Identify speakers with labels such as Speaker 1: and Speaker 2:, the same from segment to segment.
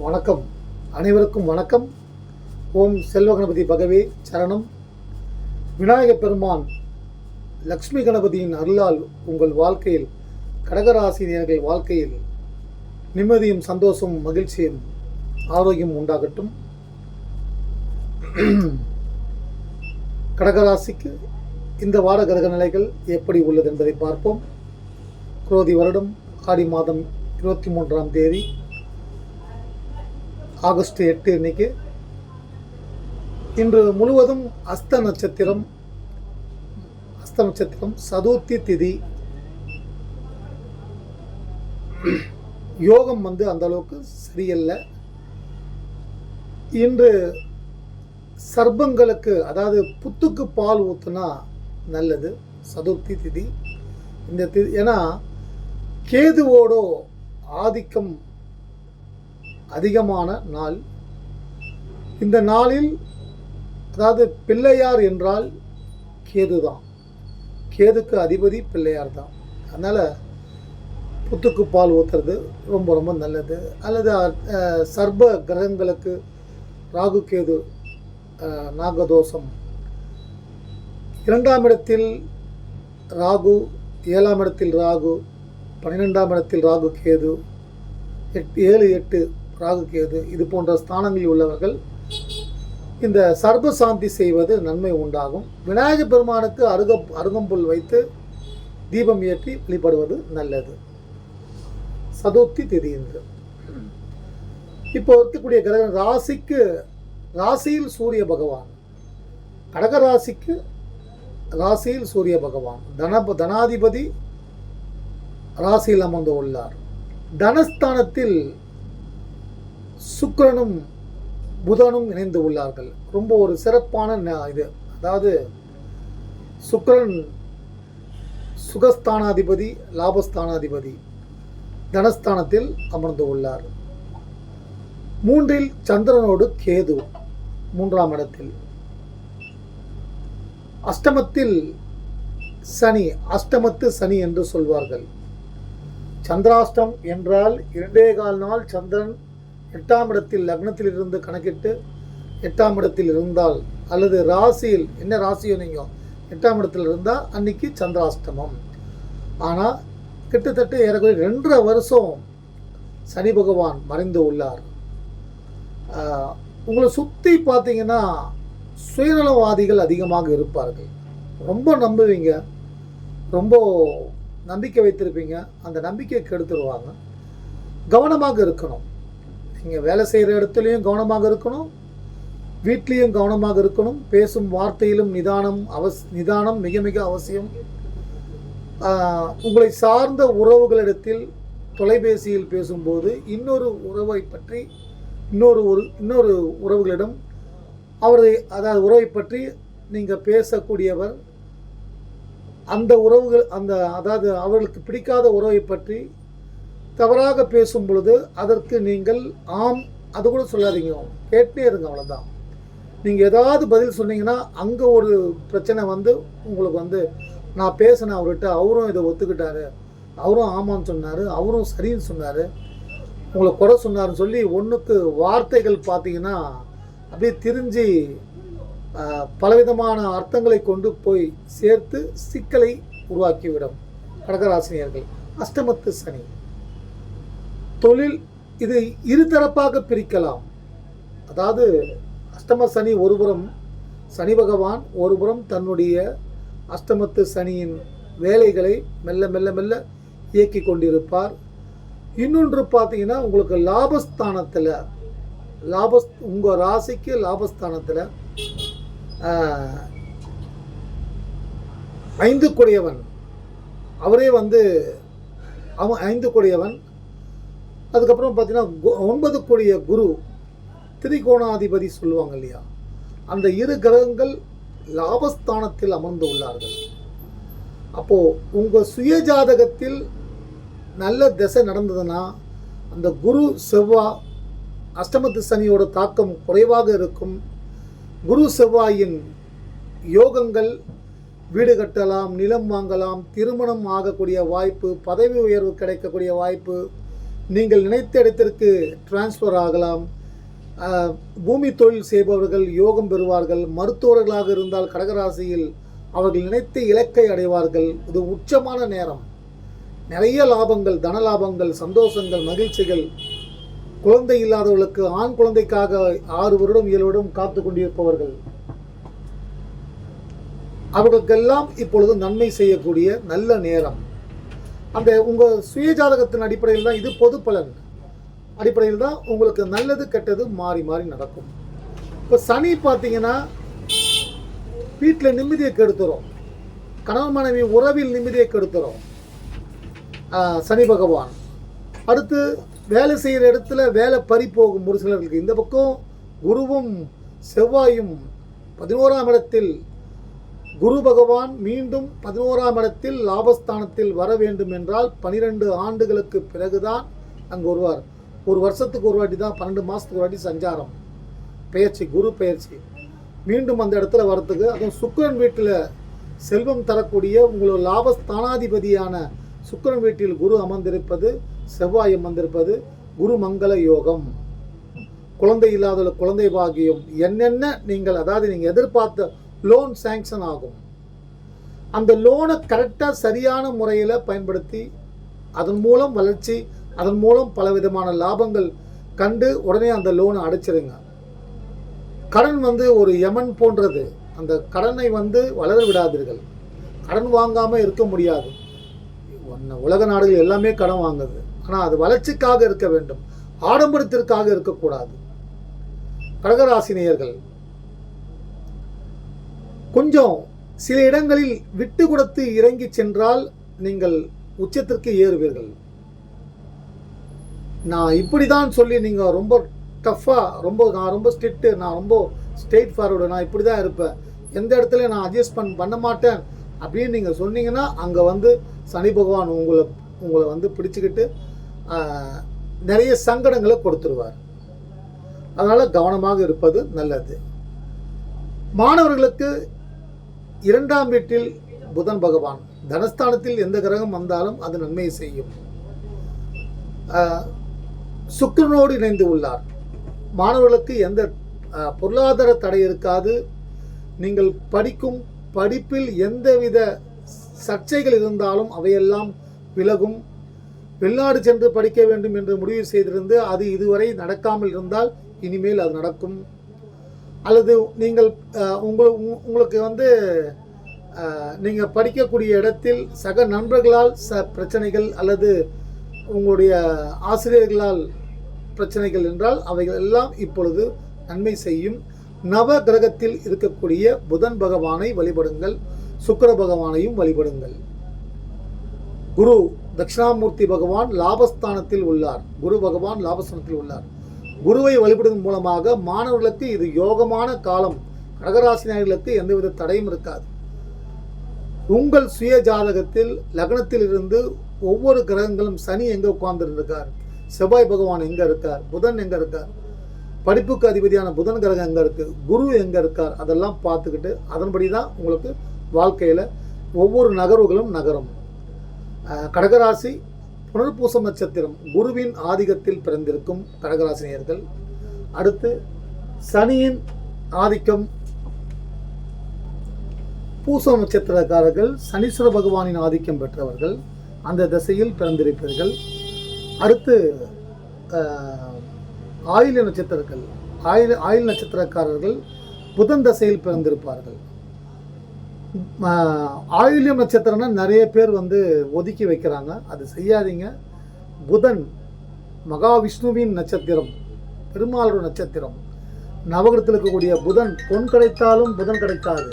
Speaker 1: வணக்கம். அனைவருக்கும் வணக்கம். ஓம் செல்வ கணபதி பகவே சரணம். விநாயகப் பெருமான் லக்ஷ்மி கணபதியின் அருளால் உங்கள் வாழ்க்கையில் கடகராசினியர்கள் வாழ்க்கையில் நிம்மதியும் சந்தோஷமும் மகிழ்ச்சியும் ஆரோக்கியம் உண்டாகட்டும். கடகராசிக்கு இந்த வார கிரக நிலைகள் எப்படி உள்ளது என்பதை பார்ப்போம். குரோதி வருடம் ஆடி மாதம் இருபத்தி மூன்றாம் தேதி. ஆகஸ்ட் எட்டு இன்னைக்கு இன்று முழுவதும் அஸ்த நட்சத்திரம் அஸ்த நட்சத்திரம் சதுர்த்தி திதி. யோகம் வந்து அந்த அளவுக்கு சரியில்லை. இன்று சர்ப்பங்களுக்கு அதாவது புத்துக்கு பால் ஊற்றுனா நல்லது சதுர்த்தி திதி. இந்த திதி ஏன்னா கேதுவோடோ ஆதிக்கம் அதிகமான நாள். இந்த நாளில் அதாவது பிள்ளையார் என்றால் கேது தான் கேதுக்கு அதிபதி பிள்ளையார் தான் அதனால் புத்துக்கு பால் ஊற்றுறது ரொம்ப ரொம்ப நல்லது. அல்லது சர்ப கிரகங்களுக்கு ராகு கேது நாகதோஷம். இரண்டாம் இடத்தில் ராகு ஏழாம் இடத்தில் ராகு பன்னிரெண்டாம் இடத்தில் ராகு கேது எட் ஏழு எட்டு ராகு கேது இது போன்ற ஸ்தானங்களில் உள்ளவர்கள் இந்த சர்பசாந்தி செய்வது நன்மை உண்டாகும். விநாயக பெருமானுக்கு அருக அருகம்புல் வைத்து தீபம் ஏற்றி வழிபடுவது நல்லது. சதுர்த்தி திதி என்று. இப்போ இருக்கக்கூடிய கிரகம் ராசிக்கு ராசியில் சூரிய பகவான். கடக ராசிக்கு ராசியில் சூரிய பகவான். தன தனாதிபதி ராசியில் அமர்ந்து உள்ளார். தனஸ்தானத்தில் சுக்கிரனும் புதனும் இணைந்து உள்ளார்கள். ரொம்ப ஒரு சிறப்பான இது. அதாவது சுக்கரன் சுகஸ்தானாதிபதி லாபஸ்தானாதிபதி தனஸ்தானத்தில் அமர்ந்து உள்ளார். மூன்றில் சந்திரனோடு கேது மூன்றாம் இடத்தில். அஷ்டமத்தில் சனி அஷ்டமத்து சனி என்று சொல்வார்கள். சந்திராஷ்டம் என்றால் இரண்டே கால் நாள் சந்திரன் எட்டாம் இடத்தில் லக்னத்தில் இருந்து கணக்கிட்டு எட்டாம் இடத்தில் இருந்தால் அல்லது ராசியில் என்ன ராசியோ நீங்கள் எட்டாம் இடத்தில் இருந்தால் அன்னைக்கு சந்திராஷ்டமம். ஆனால் கிட்டத்தட்ட ஏறக்குறைய ரெண்டரை வருஷம் சனி பகவான் மறைந்து உள்ளார். உங்களை சுற்றி பார்த்தீங்கன்னா சுயநலவாதிகள் அதிகமாக இருப்பார்கள். ரொம்ப நம்புவீங்க. ரொம்ப நம்பிக்கை வைத்திருப்பீங்க. அந்த நம்பிக்கையை கெடுத்துருவாங்க கவனமாக இருக்கணும். நீங்கள் வேலை செய்கிற இடத்துலையும் கவனமாக இருக்கணும். வீட்லேயும் கவனமாக இருக்கணும். பேசும் வார்த்தையிலும் நிதானம் அவஸ் நிதானம் மிக மிக அவசியம். உங்களை சார்ந்த உறவுகளிடத்தில் தொலைபேசியில் பேசும்போது இன்னொரு உறவை பற்றி இன்னொரு ஒரு இன்னொரு உறவுகளிடம் அவரை அதாவது உறவை பற்றி நீங்கள் பேசக்கூடியவர் அந்த உறவுகள் அந்த அதாவது அவர்களுக்கு பிடிக்காத உறவை பற்றி தவறாக பேசும் பொழுது அதற்கு நீங்கள் ஆம் அது கூட சொல்லாதீங்க. கேட்டே இருங்க அவ்வளோதான் நீங்கள் ஏதாவது பதில் சொன்னீங்கன்னா அங்கே ஒரு பிரச்சனை வந்து உங்களுக்கு வந்து நான் பேசினேன் அவர்கிட்ட அவரும் இதை ஒத்துக்கிட்டாரு. அவரும் ஆமான்னு சொன்னார் அவரும் சரின்னு சொன்னார். உங்களை குறை சொன்னார்னு சொல்லி ஒன்றுக்கு வார்த்தைகள் பார்த்தீங்கன்னா அப்படியே திரிஞ்சு பலவிதமான அர்த்தங்களை கொண்டு போய் சேர்த்து சிக்கலை உருவாக்கிவிடும். கடகராசினியர்கள் அஷ்டமத்து சனி. தொழில் இது இருதரப்பாக பிரிக்கலாம். அதாவது அஷ்டம சனி ஒருபுறம் சனி பகவான் ஒருபுறம் தன்னுடைய அஷ்டமத்து சனியின் வேலைகளை மெல்ல மெல்ல மெல்ல இயக்கி கொண்டிருப்பார். இன்னொன்று பார்த்தீங்கன்னா உங்களுக்கு லாபஸ்தானத்தில் லாபஸ் உங்கள் ராசிக்கு லாபஸ்தானத்தில் ஐந்து குடையவன். அவரே வந்து அவன் ஐந்து குடையவன் அதுக்கப்புறம் பார்த்தீங்கன்னா கு- ஒன்பது கோடிய குரு திரிகோணாதிபதி சொல்லுவாங்க இல்லையா? அந்த இரு கிரகங்கள் லாபஸ்தானத்தில் அமர்ந்து உள்ளார்கள். அப்போது உங்கள் சுய ஜாதகத்தில் நல்ல திசை நடந்ததுன்னா அந்த குரு செவ்வாய் அஷ்டமத்து சனியோட தாக்கம் குறைவாக இருக்கும். குரு செவ்வாயின் யோகங்கள் வீடு கட்டலாம் நிலம் வாங்கலாம் திருமணம் ஆகக்கூடிய வாய்ப்பு பதவி உயர்வு கிடைக்கக்கூடிய வாய்ப்பு நீங்கள் நினைத்த இடத்திற்கு டிரான்ஸ்ஃபர் ஆகலாம். பூமி தொழில் செய்பவர்கள் யோகம் பெறுவார்கள். மருத்துவர்களாக இருந்தால் கடகராசியில் அவர்கள் நினைத்த இலக்கை அடைவார்கள். இது உச்சமான நேரம். நிறைய லாபங்கள் தன லாபங்கள் சந்தோஷங்கள் மகிழ்ச்சிகள். குழந்தை இல்லாதவர்களுக்கு ஆண் குழந்தைக்காக ஆறு வருடம் ஏழு வருடம் காத்து கொண்டிருப்பவர்கள். அவர்களுக்கெல்லாம் இப்பொழுது நன்மை செய்யக்கூடிய நல்ல நேரம். அந்த உங்கள் சுயஜாதகத்தின் அடிப்படையில் தான் இது பொது பலன். அடிப்படையில் தான் உங்களுக்கு நல்லது கெட்டது மாறி மாறி நடக்கும். இப்போ சனி பார்த்தீங்கன்னா வீட்டில் நிம்மதியை கெடுத்துரும். கணவன் மனைவி உறவில் நிம்மதியை கெடுத்துரும். சனி பகவான். அடுத்து வேலை செய்கிற இடத்துல வேலை பறி போகும் ஒரு சிலருக்கு. இந்த பக்கம் குருவும் செவ்வாயும் பதினோராம் இடத்தில் குரு பகவான் மீண்டும் பதினோராம் இடத்தில் லாபஸ்தானத்தில் வர வேண்டும் என்றால் பனிரெண்டு ஆண்டுகளுக்கு பிறகுதான் அங்கு வருவார். ஒரு வருஷத்துக்கு ஒரு வாட்டி தான் பன்னெண்டு மாதத்துக்கு ஒரு வாட்டி சஞ்சாரம். பெயர்ச்சி குரு பெயர்ச்சி. மீண்டும் அந்த இடத்துல வரத்துக்கு அதுவும் சுக்கிரன் வீட்டில் செல்வம் தரக்கூடிய உங்களோட லாபஸ்தானாதிபதியான சுக்கிரன் வீட்டில் குரு அமர்ந்திருப்பது செவ்வாய் அமர்ந்திருப்பது குரு மங்கள யோகம். குழந்தை இல்லாத குழந்தை பாகியம் என்னென்ன நீங்கள் அதாவது நீங்கள் எதிர்பார்த்த லோன் சேங்ஷன் ஆகும். அந்த லோனை கரெக்டாக சரியான முறையில் பயன்படுத்தி அதன் மூலம் வளர்ச்சி அதன் மூலம் பல விதமான லாபங்கள் கண்டு உடனே அந்த லோனை அடைச்சிருங்க. கடன் வந்து ஒரு யமன் போன்றது. அந்த கடனை வந்து வளர விடாதீர்கள். கடன் வாங்காமல் இருக்க முடியாது. உலக நாடுகள் எல்லாமே கடன் வாங்குது. ஆனால் அது வளர்ச்சிக்காக இருக்க வேண்டும். ஆடம்பரத்திற்காக இருக்கக்கூடாது. கடகராசினியர்கள் கொஞ்சம் சில இடங்களில் விட்டு கொடுத்து இறங்கி சென்றால் நீங்கள் உச்சத்திற்கு ஏறுவீர்கள். நான் இப்படி தான் சொல்லி நீங்கள் ரொம்ப டஃப்பாக ரொம்ப நான் ரொம்ப ஸ்ட்ரிக்ட்டு நான் ரொம்ப ஸ்ட்ரெயிட் ஃபார்வர்டு நான் இப்படி தான் இருப்பேன். எந்த இடத்துல நான் அட்ஜஸ்ட் பண் பண்ண மாட்டேன் அப்படின்னு நீங்கள் சொன்னீங்கன்னா அங்கே வந்து சனி பகவான் உங்களை உங்களை வந்து பிடிச்சிக்கிட்டு நிறைய சங்கடங்களை கொடுத்துருவார். அதனால் கவனமாக இருப்பது நல்லது. மாணவர்களுக்கு இரண்டாம் வீட்டில் புதன் பகவான். தனஸ்தானத்தில் எந்த கிரகம் வந்தாலும் அது நன்மையை செய்யும். ஆஹ், சுக்கிரனோடு இணைந்து உள்ளார். மாணவர்களுக்கு எந்த பொருளாதார தடை இருக்காது. நீங்கள் படிக்கும் படிப்பில் எந்தவித சர்ச்சைகள் இருந்தாலும் அவையெல்லாம் விலகும். வெளிநாடு சென்று படிக்க வேண்டும் என்று முடிவு செய்திருந்து அது இதுவரை நடக்காமல் இருந்தால் இனிமேல் அது நடக்கும். அல்லது நீங்கள் உங்களுக்கு உங்கள் உங்களுக்கு வந்து நீங்கள் படிக்கக்கூடிய இடத்தில் சக நண்பர்களால் ச பிரச்சனைகள் அல்லது உங்களுடைய ஆசிரியர்களால் பிரச்சனைகள் என்றால் அவைகள் எல்லாம் இப்பொழுது நன்மை செய்யும். நவ கிரகத்தில் இருக்கக்கூடிய புதன் பகவானை வழிபடுங்கள். சுக்கிர பகவானையும் வழிபடுங்கள். குரு தட்சிணாமூர்த்தி பகவான் லாபஸ்தானத்தில் உள்ளார். குரு பகவான் லாபஸ்தானத்தில் உள்ளார். குருவை வழிபடுவதன் மூலமாக மாணவர்களுக்கு இது யோகமான காலம். கடகராசினியர்களுக்கு எந்தவித தடையும் இருக்காது. உங்கள் சுய ஜாதகத்தில் லக்னத்தில் இருந்து ஒவ்வொரு கிரகங்களும் சனி எங்கே உட்கார்ந்துருக்கார்? செவ்வாய் பகவான் எங்கே இருக்கார்? புதன் எங்கே இருக்கார்? படிப்புக்கு அதிபதியான புதன் கிரகம் எங்கே இருக்குது குரு எங்கே இருக்கார்? அதெல்லாம் பார்த்துக்கிட்டு அதன்படி தான் உங்களுக்கு வாழ்க்கையில் ஒவ்வொரு நகர்வுகளும் நகரும். கடகராசி புனர்பூசம் நட்சத்திரம் குருவின் ஆதிக்கத்தில் பிறந்திருக்கும் கடகராசினியர்கள். அடுத்து சனியின் ஆதிக்கம் பூச நட்சத்திரக்காரர்கள் சனீஸ்வர பகவானின் ஆதிக்கம் பெற்றவர்கள் அந்த திசையில் பிறந்திருப்பீர்கள். அடுத்து ஆயுள நட்சத்திரங்கள் ஆயுள் ஆயுள் நட்சத்திரக்காரர்கள் புதன் தசையில் பிறந்திருப்பார்கள். ஆயுள்யம் நட்சத்திரம்னா நிறைய பேர் வந்து ஒதுக்கி வைக்கிறாங்க. அது செய்யாதீங்க. புதன் மகாவிஷ்ணுவின் நட்சத்திரம் பெருமாளோட நட்சத்திரம். நவகிரத்தில் இருக்கக்கூடிய புதன் பொன் கிடைத்தாலும் புதன் கிடைக்காது.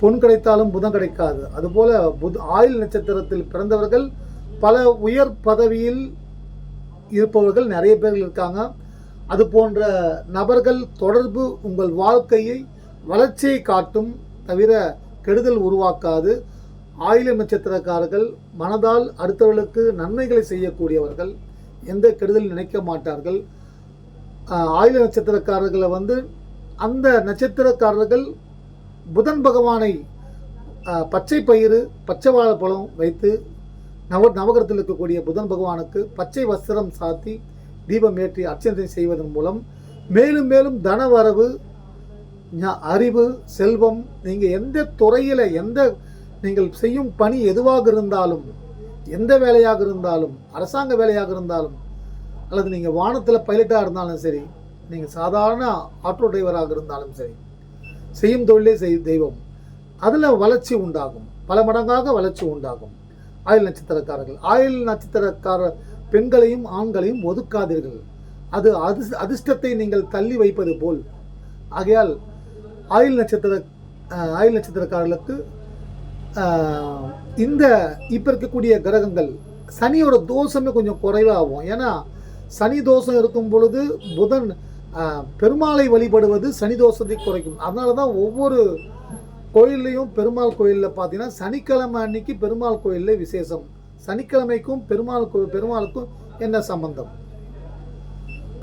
Speaker 1: பொன் கிடைத்தாலும் புதன் கிடைக்காது. அதுபோல புத் ஆயுள் நட்சத்திரத்தில் பிறந்தவர்கள் பல உயர் பதவியில் இருப்பவர்கள் நிறைய பேர்கள் இருக்காங்க. அது போன்ற நபர்கள் தொடர்பு உங்கள் வாழ்க்கையை வளர்ச்சியை காட்டும் தவிர கெடுதல் உருவாக்காது. ஆயில நட்சத்திரக்காரர்கள் மனதால் அடுத்தவர்களுக்கு நன்மைகளை செய்யக்கூடியவர்கள். எந்த கெடுதல் நினைக்க மாட்டார்கள். ஆயுள ஆயில நட்சத்திரக்காரர்களை வந்து அந்த நட்சத்திரக்காரர்கள் புதன் பகவானை பச்சை பயிறு பச்சை வாழைப்பழம் வைத்து நவ நவகரத்தில் இருக்கக்கூடிய புதன் பகவானுக்கு பச்சை வஸ்திரம் சாத்தி தீபம் ஏற்றி அர்ச்சனை செய்வதன் மூலம் மேலும் மேலும் தனவரவு வரவு அறிவு செல்வம் நீங்கள் எந்த துறையில் எந்த நீங்கள் செய்யும் பணி எதுவாக இருந்தாலும் எந்த வேலையாக இருந்தாலும் அரசாங்க வேலையாக இருந்தாலும் அல்லது நீங்கள் வானத்தில் பைலட்டாக இருந்தாலும் சரி நீங்கள் சாதாரண ஆட்டோ டிரைவராக இருந்தாலும் சரி செய்யும் தொழிலே செய் தெய்வம். அதில் வளர்ச்சி உண்டாகும். பல மடங்காக வளர்ச்சி உண்டாகும். ஆயுள் நட்சத்திரக்காரர்கள் ஆயுள் நட்சத்திரக்கார பெண்களையும் ஆண்களையும் ஒதுக்காதீர்கள். அது அதிர்ஷ்ட அதிர்ஷ்டத்தை நீங்கள் தள்ளி வைப்பது போல். ஆகையால் ஆயுள் நட்சத்திர ஆயுள் நட்சத்திரக்காரர்களுக்கு இந்த இப்போ இருக்கக்கூடிய கிரகங்கள் சனியோட தோஷமே கொஞ்சம் குறைவாகும். ஏன்னா சனி தோஷம் இருக்கும் பொழுது புதன் பெருமாளை வழிபடுவது சனி தோஷத்தை குறைக்கும். அதனால தான் ஒவ்வொரு கோயில்லையும் பெருமாள் கோயிலில் பார்த்தீங்கன்னா சனிக்கிழமை அன்னைக்கு பெருமாள் கோயிலில் விசேஷம். சனிக்கிழமைக்கும் பெருமாள் கோ பெருமாளுக்கும் என்ன சம்பந்தம்?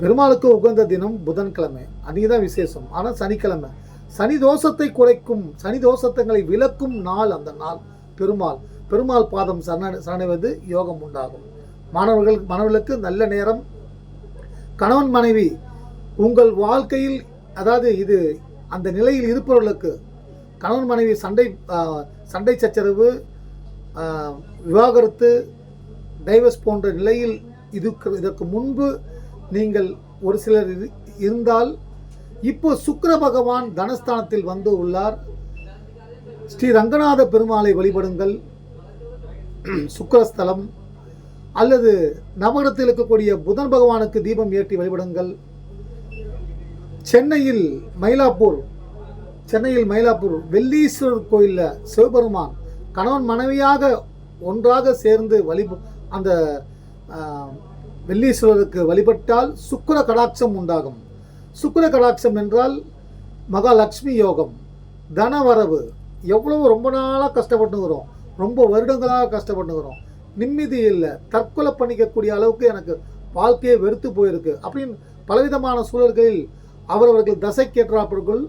Speaker 1: பெருமாளுக்கு உகந்த தினம் புதன்கிழமை. அன்றைக்கி தான் விசேஷம். ஆனால் சனிக்கிழமை. சனி தோஷத்தை குறைக்கும் சனி தோஷத்தங்களை விளக்கும் நாள் அந்த நாள் பெருமாள். பெருமாள் பாதம் சரண சரணைவது யோகம் உண்டாகும். மாணவர்கள் மாணவர்களுக்கு நல்ல நேரம். கணவன் மனைவி உங்கள் வாழ்க்கையில் அதாவது இது அந்த நிலையில் இருப்பவர்களுக்கு கணவன் மனைவி சண்டை சண்டை சச்சரவு விவாகரத்து டைவர்ஸ் போன்ற நிலையில் இதுக்கு இதற்கு முன்பு நீங்கள் ஒரு சிலர் இரு- இருந்தால் இப்போ சுக்கர பகவான் தனஸ்தானத்தில் வந்து உள்ளார். ஸ்ரீ ரங்கநாத பெருமாளை வழிபடுங்கள். சுக்கரஸ்தலம் அல்லது நவகரத்தில் இருக்கக்கூடிய புதன் பகவானுக்கு தீபம் ஏற்றி வழிபடுங்கள். சென்னையில் மயிலாப்பூர். சென்னையில் மயிலாப்பூர். வெள்ளீஸ்வரர் கோயிலில் சிவபெருமான் கணவன் மனைவியாக ஒன்றாக சேர்ந்து வழி அந்த வெள்ளீஸ்வரருக்கு வழிபட்டால் சுக்கர கடாட்சம் உண்டாகும். சுக்கர கடாட்சம் என்றால் மகாலட்சுமி யோகம். தனவரவு எவ்வளவு ரொம்ப நாளாக கஷ்டப்பட்டுக்கிறோம் ரொம்ப வருடங்களாக கஷ்டப்பட்டுக்கிறோம் நிம்மதி இல்லை. தற்கொலை பண்ணிக்கக்கூடிய அளவுக்கு எனக்கு வாழ்க்கையே வெறுத்து போயிருக்கு. அப்படின்னு பலவிதமான சூழல்களில் அவரவர்கள் தசைக்கேற்றாப்பர்கள்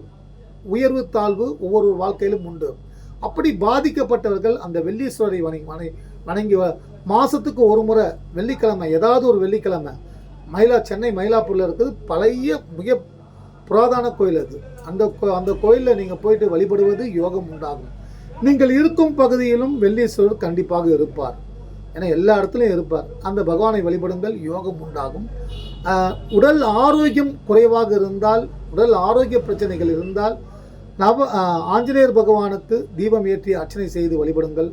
Speaker 1: உயர்வு தாழ்வு ஒவ்வொரு வாழ்க்கையிலும் உண்டு. அப்படி பாதிக்கப்பட்டவர்கள் அந்த வெள்ளீஸ்வரரை வணங்கி வணங்கி மாதத்துக்கு வ- ஒரு முறை வெள்ளிக்கிழமை ஏதாவது ஒரு வெள்ளிக்கிழமை மயிலா சென்னை மயிலாப்பூரில் இருக்குது. பழைய மிக புராதான கோயில் அது. அந்த கோ- அந்த கோயிலில் நீங்கள் போயிட்டு வழிபடுவது யோகம் உண்டாகும். நீங்கள் இருக்கும் பகுதியிலும் வெள்ளீஸ்வரர் கண்டிப்பாக இருப்பார். ஏன்னா எல்லா இடத்துலையும் இருப்பார். அந்த பகவானை வழிபடுங்கள் யோகம் உண்டாகும். ஆஹ், உடல் ஆரோக்கியம் குறைவாக இருந்தால் உடல் ஆரோக்கிய பிரச்சனைகள் இருந்தால் நவ ஆஞ்சநேயர் பகவானுக்கு தீபம் ஏற்றி அர்ச்சனை செய்து வழிபடுங்கள்.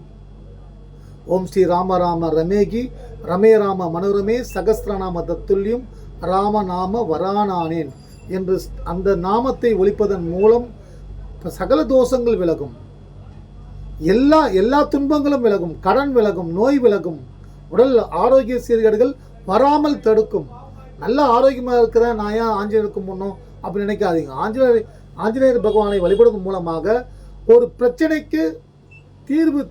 Speaker 1: ஓம் ஸ்ரீ ராம ராம ரமேகி. ரமே ராம மனோரமே சகஸ்திரநாம தத்துல்யம் ராமநாம வரானானேன் என்று அந்த நாமத்தை ஒழிப்பதன் மூலம் சகல தோஷங்கள் விலகும். எல்லா எல்லா துன்பங்களும் விலகும். கடன் விலகும் நோய் விலகும். உடல் ஆரோக்கிய சீர்கேடுகள் வராமல் தடுக்கும். நல்ல ஆரோக்கியமாக இருக்கிற நான் ஏன் ஆஞ்சநேயருக்கு முன்னோம் அப்படின்னு நினைக்காதீங்க. ஆஞ்சநேயர் ஆஞ்சநேயர் பகவானை வழிபடுவதன் மூலமாக ஒரு பிரச்சனைக்கு தீர்வு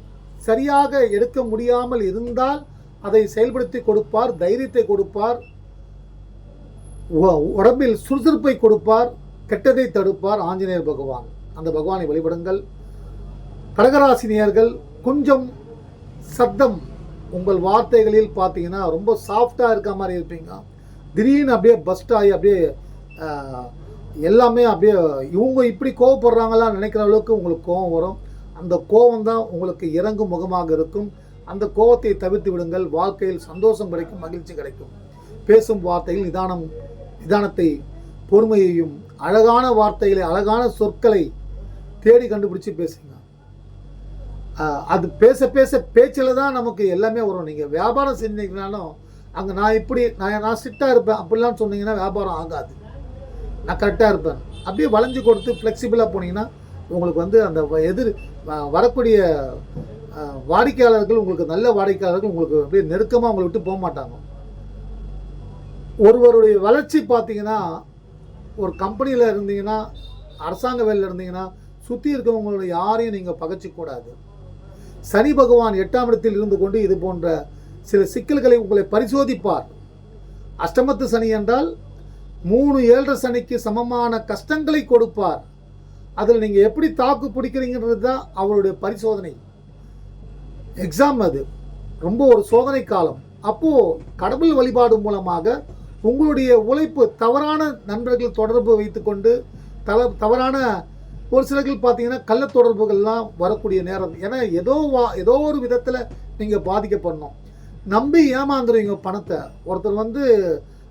Speaker 1: சரியாக எடுக்க முடியாமல் இருந்தால் அதை செயல்படுத்தி கொடுப்பார் தைரியத்தை கொடுப்பார் உடம்பில் சுறுசுறுப்பை கொடுப்பார் கெட்டதை தடுப்பார் ஆஞ்சநேயர் பகவான். அந்த பகவானை வழிபடுங்கள். கடகராசினியர்கள் கொஞ்சம் சத்தம் உங்கள் வார்த்தைகளில் பார்த்தீங்கன்னா ரொம்ப சாஃப்டாக இருக்க மாதிரி இருப்பீங்க. திடீர்னு அப்படியே பஸ்ட் ஆகி அப்படியே எல்லாமே அப்படியே இவங்க இப்படி கோவப்படுறாங்களா நினைக்கிற அளவுக்கு உங்களுக்கு கோபம் வரும். அந்த கோபம் தான் உங்களுக்கு இறங்கும் முகமாக இருக்கும். அந்த கோபத்தை தவிர்த்து விடுங்கள். வாழ்க்கையில் சந்தோஷம் கிடைக்கும் மகிழ்ச்சி கிடைக்கும். பேசும் வார்த்தையில் நிதானம் நிதானத்தை பொறுமையையும் அழகான வார்த்தைகளை அழகான சொற்களை தேடி கண்டுபிடிச்சி பேசுங்க. அது பேச பேச பேச்சில் தான் நமக்கு எல்லாமே வரும். நீங்கள் வியாபாரம் செஞ்சீங்கனாலும் அங்கே நான் இப்படி நான் நான் ஸ்ட்ரிக்டாக இருப்பேன். அப்படிலாம் சொன்னீங்கன்னா வியாபாரம் ஆகாது. நான் கரெக்டாக இருப்பேன். அப்படியே வளைஞ்சு கொடுத்து ஃப்ளெக்சிபிளாக போனீங்கன்னா உங்களுக்கு வந்து அந்த வ- எதிர் வ- வரக்கூடிய வாடிக்கையாளர்கள் உங்களுக்கு நல்ல வாடிக்கையாளர்கள் உங்களுக்கு அப்படியே நெருக்கமாக உங்களை விட்டு போக மாட்டாங்க. ஒருவருடைய வளர்ச்சி பார்த்தீங்கன்னா ஒரு கம்பெனியில் இருந்தீங்கன்னா அரசாங்க வேலையில் இருந்தீங்கன்னா சுற்றி இருக்கவங்களோட யாரையும் நீங்கள் பகச்சிக்கூடாது. சனி பகவான் எட்டாம் இடத்தில் இருந்து கொண்டு இது போன்ற சில சிக்கல்களை உங்களை பரிசோதிப்பார். அஷ்டமத்து சனி என்றால் மூணு ஏழரை சனிக்கு சமமான கஷ்டங்களை கொடுப்பார். அதில் நீங்கள் எப்படி தாக்கு பிடிக்கிறீங்கிறது தான் அவருடைய பரிசோதனை. எக்ஸாம் அது. ரொம்ப ஒரு சோதனை காலம். அப்போது கடவுள் வழிபாடு மூலமாக உங்களுடைய உழைப்பு தவறான நண்பர்கள் தொடர்பு வைத்துக்கொண்டு தல தவறான ஒரு சிலர்கள் பார்த்தீங்கன்னா கள்ள தொடர்புகள்லாம் வரக்கூடிய நேரம். ஏன்னா ஏதோ வா ஏதோ ஒரு விதத்தில் நீங்கள் பாதிக்கப்படணும். நம்பி ஏமாந்துருவீங்க பணத்தை. ஒருத்தர் வந்து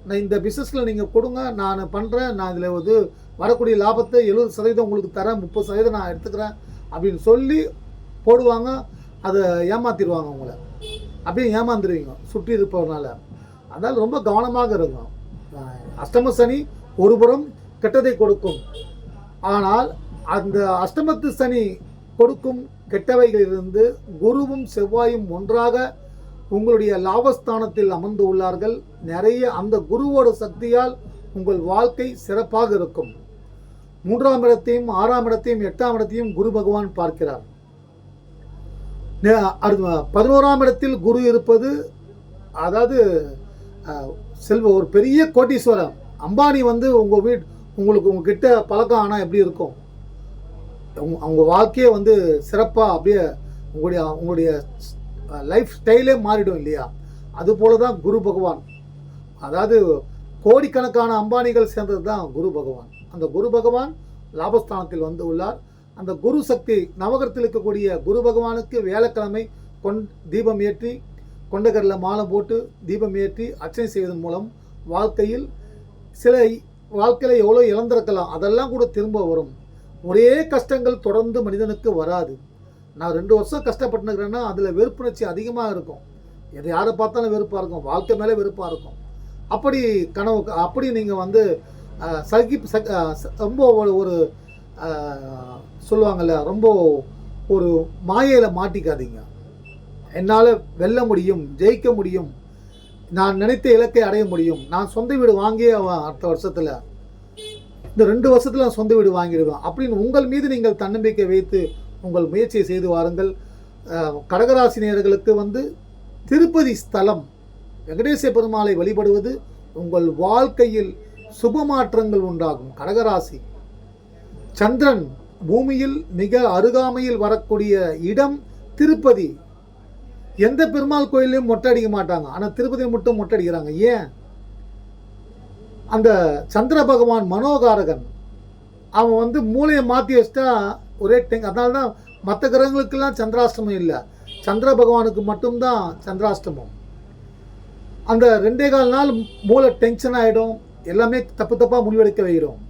Speaker 1: நான் இந்த பிஸ்னஸில் நீங்கள் கொடுங்க நான் பண்ணுறேன் நான் இதில் வந்து வரக்கூடிய லாபத்தை எழுபது சதவீதம் உங்களுக்கு தரேன் முப்பது சதவீதம் நான் எடுத்துக்கிறேன் அப்படின்னு சொல்லி போடுவாங்க. அதை ஏமாத்திடுவாங்க உங்களை அப்படியே ஏமாந்துருவீங்க சுற்றி இருப்பவனால அதனால் ரொம்ப கவனமாக இருக்கும் அஷ்டம சனி ஒருபுறம் கெட்டதை கொடுக்கும். ஆனால் அந்த அஷ்டமத்து சனி கொடுக்கும் கெட்டவைகளிலிருந்து குருவும் செவ்வாயும் ஒன்றாக உங்களுடைய லாபஸ்தானத்தில் அமர்ந்து உள்ளார்கள். நிறைய அந்த குருவோட சக்தியால் உங்கள் வாழ்க்கை சிறப்பாக இருக்கும். மூன்றாம் இடத்தையும் ஆறாம் இடத்தையும் எட்டாம் இடத்தையும் குரு பகவான் பார்க்கிறார். பதினோராம் இடத்தில் குரு இருப்பது அதாவது செல்வ ஒரு பெரிய கோட்டீஸ்வரர். அம்பானி வந்து உங்கள் வீட் உங்களுக்கு உங்ககிட்ட பழக்கம் ஆனால் எப்படி இருக்கும்? அவங்க வாழ்க்கையே வந்து சிறப்பாக அப்படியே உங்களுடைய உங்களுடைய லைஃப் ஸ்டைலே மாறிடும் இல்லையா? அதுபோல தான் குரு பகவான். அதாவது கோடிக்கணக்கான அம்பானிகள் சேர்ந்தது தான் குரு பகவான். அந்த குரு பகவான் லாபஸ்தானத்தில் வந்து உள்ளார். அந்த குரு சக்தி நவகரத்தில் இருக்கக்கூடிய குரு பகவானுக்கு வேலைக்கிழமை கொண் தீபம் ஏற்றி கொண்டகரில் மாலை போட்டு தீபம் ஏற்றி அர்ச்சனை செய்வதன் மூலம் வாழ்க்கையில் சில வாழ்க்கையில் எவ்வளோ இழந்திருக்கலாம் அதெல்லாம் கூட திரும்ப வரும். ஒரே கஷ்டங்கள் தொடர்ந்து மனிதனுக்கு வராது. நான் ரெண்டு வருஷம் கஷ்டப்பட்டுக்கிறேன்னா அதில் வெறுப்புணர்ச்சி அதிகமாக இருக்கும். எதை யாரை பார்த்தாலும் வெறுப்பாக இருக்கும் வாழ்க்கை மேலே வெறுப்பாக இருக்கும். அப்படி கனவு அப்படி நீங்கள் வந்து சகி ரொம்ப ஒரு ஒரு சொல்லுவாங்கள்ல ரொம்ப ஒரு மாயையில் மாட்டிக்காதீங்க. என்னால் வெல்ல முடியும் ஜெயிக்க முடியும் நான் நினைத்த இலக்கை அடைய முடியும். நான் சொந்த வீடு வாங்கியே அடுத்த வருஷத்தில். இந்த ரெண்டு வருஷத்தில் நான் சொந்த வீடு வாங்கிடுவேன். அப்படின்னு உங்கள் மீது நீங்கள் தன்னம்பிக்கை வைத்து உங்கள் முயற்சியை செய்து வாருங்கள். கடகராசி நேர்களுக்கு வந்து திருப்பதி ஸ்தலம் வெங்கடேச பெருமாளை வழிபடுவது உங்கள் வாழ்க்கையில் சுப மாற்றங்கள் உண்டாகும். கடகராசி. சந்திரன் பூமியில் மிக அருகாமையில் வரக்கூடிய இடம் திருப்பதி. எந்த பெருமாள் கோயிலையும் மொட்டை அடிக்க மாட்டாங்க. ஆனால் திருப்பதி மட்டும் மொட்டை அடிக்கிறாங்க ஏன்? அந்த சந்திர பகவான் மனோகாரகன் அவன் வந்து மூளையை மாற்றி வச்சிட்டா ஒரே டெங் அதனால தான் மற்ற கிரகங்களுக்கெல்லாம் சந்திராஷ்டமம் இல்லை. சந்திர பகவானுக்கு மட்டும்தான் சந்திராஷ்டமம். அந்த ரெண்டே கால் நாள் மூளை டென்ஷன் ஆகிடும் எல்லாமே தப்பு தப்பாக முடிவெடுக்க வைக்கிறோம்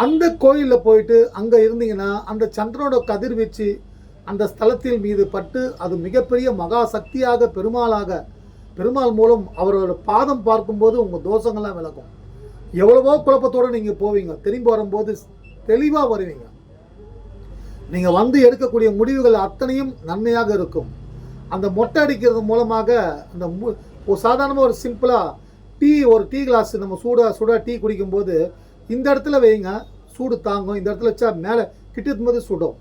Speaker 1: அந்த கோயிலில் போயிட்டு அங்கே இருந்தீங்கன்னா அந்த சந்திரனோட கதிர்வீச்சு அந்த ஸ்தலத்தில் மீது பட்டு அது மிகப்பெரிய மகா சக்தியாக பெருமாளாக பெருமாள் மூலம் அவரோட பாதம் பார்க்கும்போது உங்கள் தோஷங்கள்லாம் விளக்கும் எவ்வளவோ குழப்பத்தோடு நீங்கள் போவீங்க. திரும்பி வரும்போது தெளிவாக வருவீங்க. நீங்கள் வந்து எடுக்கக்கூடிய முடிவுகள் அத்தனையும் நன்மையாக இருக்கும். அந்த மொட்டை அடிக்கிறது மூலமாக அந்த மு- ஒரு சாதாரணமாக ஒரு சிம்பிளாக டீ ஒரு டீ கிளாஸ் நம்ம சூடாக சூடாக டீ குடிக்கும்போது இந்த இடத்துல வைங்க சூடு தாங்கும். இந்த இடத்துல வச்சா மேலே கிட்டும் போது சுடும்.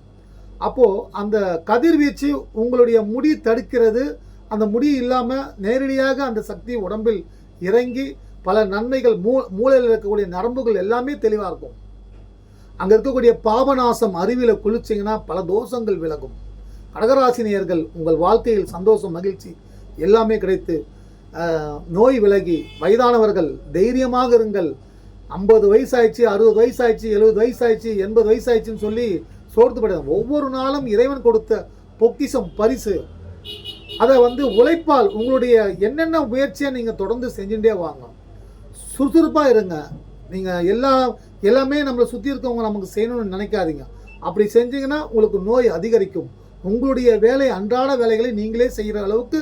Speaker 1: அப்போது அந்த கதிர்வீச்சு உங்களுடைய முடி தடுக்கிறது. அந்த முடி இல்லாமல் நேரடியாக அந்த சக்தி உடம்பில் இறங்கி பல நன்மைகள் மூ மூளையில் இருக்கக்கூடிய நரம்புகள் எல்லாமே தெளிவாக இருக்கும். அங்கே இருக்கக்கூடிய பாபநாசம் அருவியில் குளிச்சிங்கன்னா பல தோஷங்கள் விலகும். கடகராசினியர்கள் உங்கள் வாழ்க்கையில் சந்தோஷம் மகிழ்ச்சி எல்லாமே கிடைத்து நோய் விலகி வயதானவர்கள் தைரியமாக இருங்கள். ஐம்பது வயசாயிடுச்சு அறுபது வயசாயிடுச்சு எழுபது வயசாயிடுச்சு எண்பது வயசாயிடுச்சுன்னு சொல்லி சோர்த்து படுங்க ஒவ்வொரு நாளும் இறைவன் கொடுத்த பொக்கிஷம் பரிசு. அதை வந்து உழைப்பால் உங்களுடைய என்னென்ன முயற்சியை நீங்கள் தொடர்ந்து செஞ்சுட்டே வாங்க. சுறுசுறுப்பாக இருங்க. நீங்கள் எல்லா எல்லாமே நம்மளை சுற்றி இருக்கவங்க நமக்கு செய்யணும்னு நினைக்காதீங்க. அப்படி செஞ்சீங்கன்னா உங்களுக்கு நோய் அதிகரிக்கும். உங்களுடைய வேலை அன்றாட வேலைகளை நீங்களே செய்கிற அளவுக்கு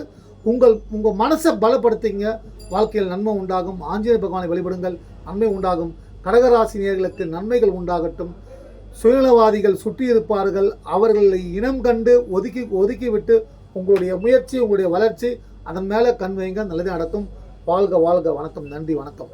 Speaker 1: உங்கள் உங்கள் மனசை பலப்படுத்திங்க. வாழ்க்கையில் நன்மை உண்டாகும். ஆஞ்சநேய பகவானை வழிபடுங்கள். நன்மை உண்டாகும். கடகராசினியர்களுக்கு நன்மைகள் உண்டாகட்டும். சுயநலவாதிகள் சுற்றி இருப்பார்கள் அவர்களை இனம் கண்டு ஒதுக்கி ஒதுக்கிவிட்டு உங்களுடைய முயற்சி உங்களுடைய வளர்ச்சி அதன் மேலே கண் வைங்க. நல்லது நடக்கும். வாழ்க வாழ்க. வணக்கம். நன்றி வணக்கம்.